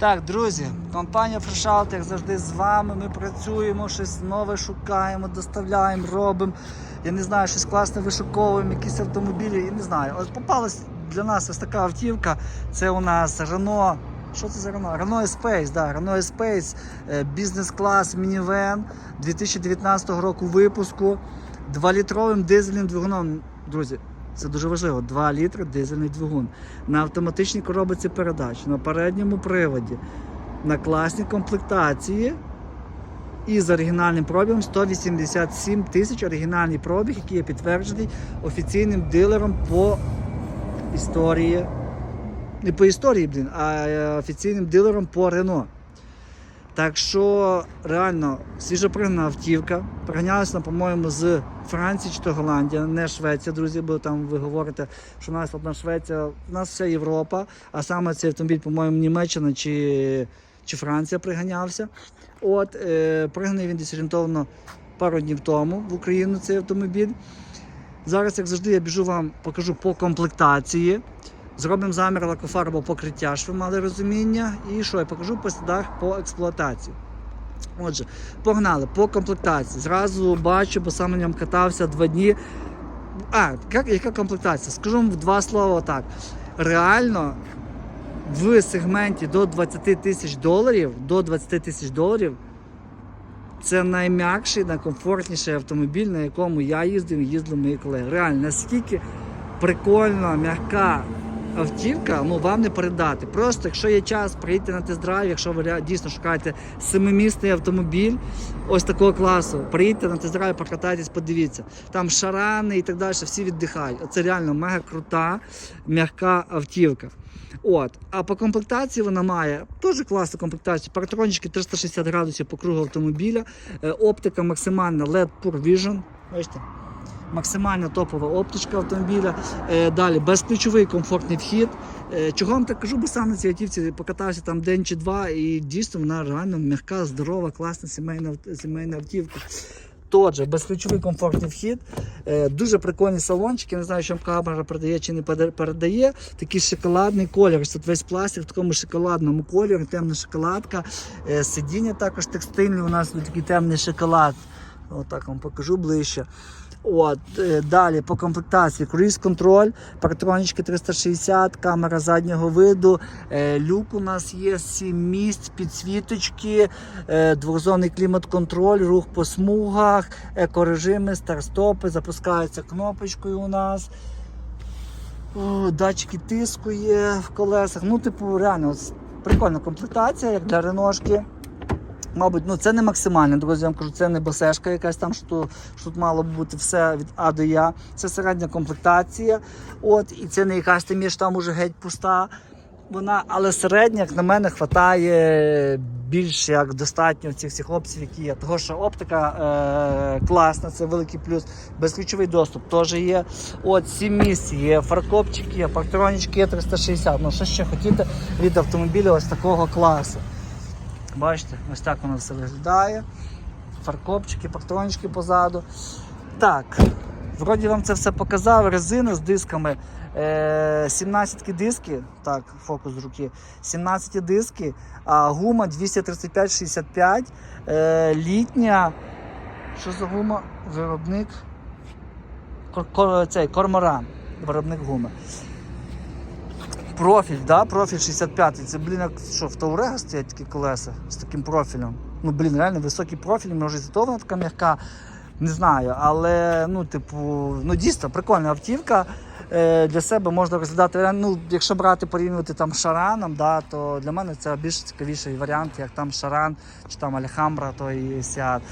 Так, друзі, компанія Фрешаут, як завжди, з вами. Ми працюємо, щось нове шукаємо, доставляємо, робимо. Я не знаю, щось класне вишуковуємо, якісь автомобілі, я не знаю. От попалась для нас ось така автівка. Це у нас Renault. Що це за Renault? Renault Espace, да, Renault Espace, е, бізнес-клас, мінівен 2019 року випуску. 2-літровим дизельним двигуном. Друзі, це дуже важливо. 2 літри дизельний двигун. На автоматичній коробиці передач, на передньому приводі, на класній комплектації. І з оригінальним пробігом 187 тисяч оригінальний пробіг, який є підтверджений офіційним дилером по історії. Не по історії, блін, а е, офіційним дилером по Рено. Так що реально свіжопригнана автівка. Приганялася, по-моєму, з Франції чи то Голландія, не Швеція, друзі, бо там ви говорите, що у нас одна Швеція, у нас вся Європа, а саме цей автомобіль, по-моєму, Німеччина чи, чи Франція приганявся. От, е, пригнаний він десь орієнтовно пару днів тому в Україну цей автомобіль. Зараз, як завжди, я біжу вам покажу по комплектації. Зробимо замір лакофарбового покриття, щоб ви мали розуміння. І що я покажу по слідах по експлуатації. Отже, погнали по комплектації. Зразу бачу, бо сам на ньому катався два дні. А, як, яка комплектація? Скажу вам в два слова так. Реально в сегменті до 20 тисяч доларів, до 20 тисяч доларів це найм'якший, найкомфортніший автомобіль, на якому я їздив і їздили мої колеги. Реально, наскільки прикольна, м'яка автівка, ну вам не передати. Просто якщо є час, приїдьте на тест-драйв, якщо ви дійсно шукаєте семимісний автомобіль ось такого класу, приїдьте на тест-драйв, покатайтесь, подивіться. Там шарани і так далі, всі віддихають. Це реально мега крута, м'яка автівка. От. А по комплектації вона має теж класну комплектацію. Паратрончики 360 градусів по кругу автомобіля, е, оптика максимальна LED Pure Vision. Бачите? Максимально топова оптичка автомобіля. Е, Далі безключовий комфортний вхід. Е, Чого вам так кажу, бо сам на цій автівці покатався там день чи два, і дійсно вона реально м'яка, здорова, класна сімейна, сімейна автівка. Тож, безключовий комфортний вхід, Е, дуже прикольний салончик. Я не знаю, що камера передає чи не передає. Такий шоколадний колір. Тут весь пластик в такому шоколадному кольорі, темна шоколадка. Сидіння також текстильне. У нас такий темний шоколад. Отак вам покажу ближче. От, е, далі по комплектації круїз контроль, паратронічки 360, камера заднього виду, е, люк у нас є 7 місць, підсвіточки, е, клімат-контроль, рух по смугах, екорежими, старт-стопи, запускаються кнопочкою у нас. Датчики тиску є в колесах. Ну, типу, реально, прикольна комплектація, як для реношки. Мабуть, ну це не максимально, друзі, я вам кажу, це не босешка якась там, що, що тут мало бути все від А до Я. Це середня комплектація. От, і це не якась є, що там уже геть пуста. Вона, але середня, як на мене, вистачає більш як достатньо цих всіх опцій, які є. Того, що оптика е, класна, це великий плюс. Безключовий доступ теж є. От, сім місць є, фаркопчик є, парктронічки є 360. Ну, що ще хотіти від автомобіля ось такого класу. Бачите, ось так воно все виглядає. Фаркопчики, патрончики позаду. Так, вроді вам це все показав. Резина з дисками. Е, 17 диски, так, фокус руки. 17 диски, а гума 235-65. Е, літня. Що за гума? Виробник. Кор, кор- цей корморан. Виробник гуми. Профіль, да? профіль 65 Це, блін, як що, в Таурега стоять такі колеса з таким профілем. Ну, блін, реально високий профіль, може зато вона така м'яка. Не знаю, але ну, типу, ну дійсно прикольна автівка. Е, для себе можна розглядати. Е, Ну, якщо брати порівнювати там з шараном, да, то для мене це більш цікавіший варіант, як там шаран чи там Алехамбра, то і Сіат.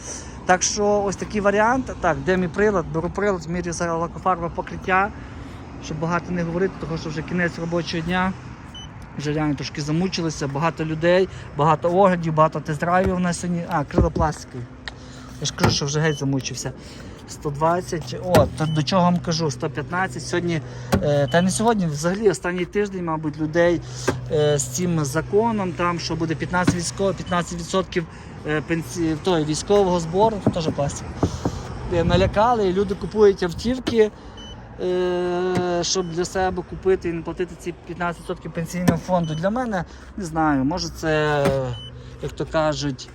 Так що ось такий варіант. Так, де мій прилад? Беру прилад, змірюю зараз лакофарбове покриття щоб багато не говорити, тому що вже кінець робочого дня. Вже реально трошки замучилися, багато людей, багато оглядів, багато тест-драйвів на сьогодні. А, крило пластикові. Я ж кажу, що вже геть замучився. 120, о, до чого вам кажу, 115. Сьогодні, е, та не сьогодні, взагалі останній тиждень, мабуть, людей е, з цим законом, там, що буде 15%, військово, 15% е, пенсі... той, військового збору, теж пластик. Е, Налякали, і люди купують автівки. Е, щоб для себе купити і не платити ці 15% пенсійного фонду. Для мене не знаю, може це, як то кажуть,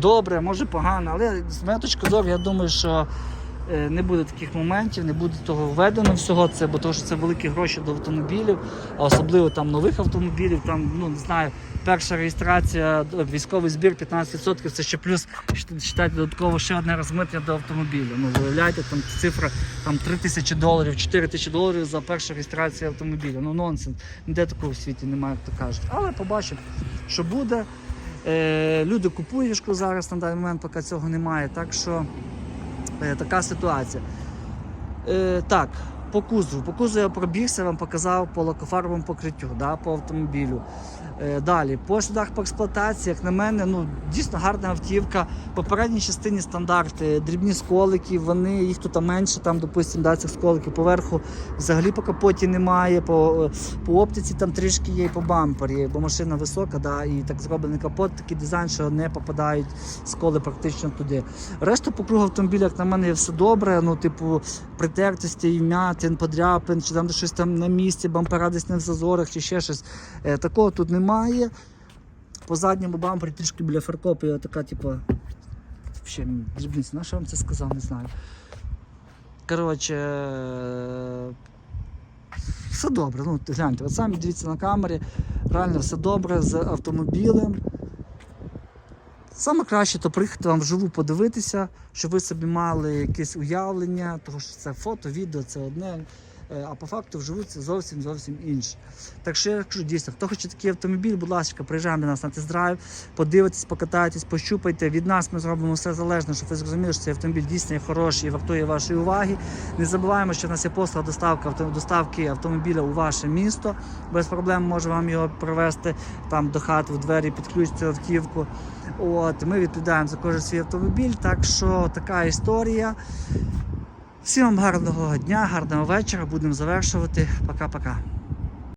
добре, може погано, але з моєї точки зору, я думаю, що не буде таких моментів, не буде того введено всього це, бо тому що це великі гроші до автомобілів, а особливо там нових автомобілів, там, ну не знаю, перша реєстрація, військовий збір 15%, це ще плюс читайте додатково ще одне розмитнення до автомобіля. Ну, виявляєте, там цифра там 3 тисячі доларів, 4 тисячі доларів за першу реєстрацію автомобіля. Ну нонсенс. Ніде такого в світі немає, як то кажуть. Але побачимо, що буде. Е, люди купують зараз на даний момент, поки цього немає. Так що е, така ситуація. Е, так, по кузову. По кузову я пробігся, вам показав по лакофарбовому покриттю, да, по автомобілю. Е, далі, по слідах по експлуатації, як на мене, ну, дійсно гарна автівка. Попередній частині стандарти, дрібні сколики, вони, їх тут менше, там, допустимо, да, цих сколиків поверху взагалі по капоті немає, по, е, по оптиці там трішки є, і по бампері, бо машина висока, да, і так зроблений капот, такий дизайн, що не попадають сколи практично туди. Решта по кругу автомобіля, як на мене, є все добре. Ну, типу, притертості, вмятин, подряпин, чи там щось там на місці, бампера десь не в зазорах, чи ще щось. Е, такого тут немає. По задньому бампері трішки біля фаркопу така, типу, ще дрібниця. На що вам це сказав, не знаю. Коротше, е, все добре. Ну, гляньте, от самі дивіться на камері, реально все добре з автомобілем. Саме краще то приїхати вам вживу подивитися, щоб ви собі мали якесь уявлення, того що це фото, відео це одне, а по факту вживу це зовсім зовсім інше. Так що я кажу, дійсно, хто хоче такий автомобіль, будь ласка, приїжджаємо до нас на тест-драйв, подивитесь, покатайтесь, пощупайте. Від нас ми зробимо все залежне, щоб ви зрозуміли, що цей автомобіль дійсно є хороший і вартує вашої уваги. Не забуваємо, що в нас є послуга доставка доставки автомобіля у ваше місто. Без проблем можемо вам його привезти там до хати в двері, під ключ цю автівку. От, ми відповідаємо за кожен свій автомобіль. Так що така історія. Всім вам гарного дня, гарного вечора. Будемо завершувати. Пока-пока.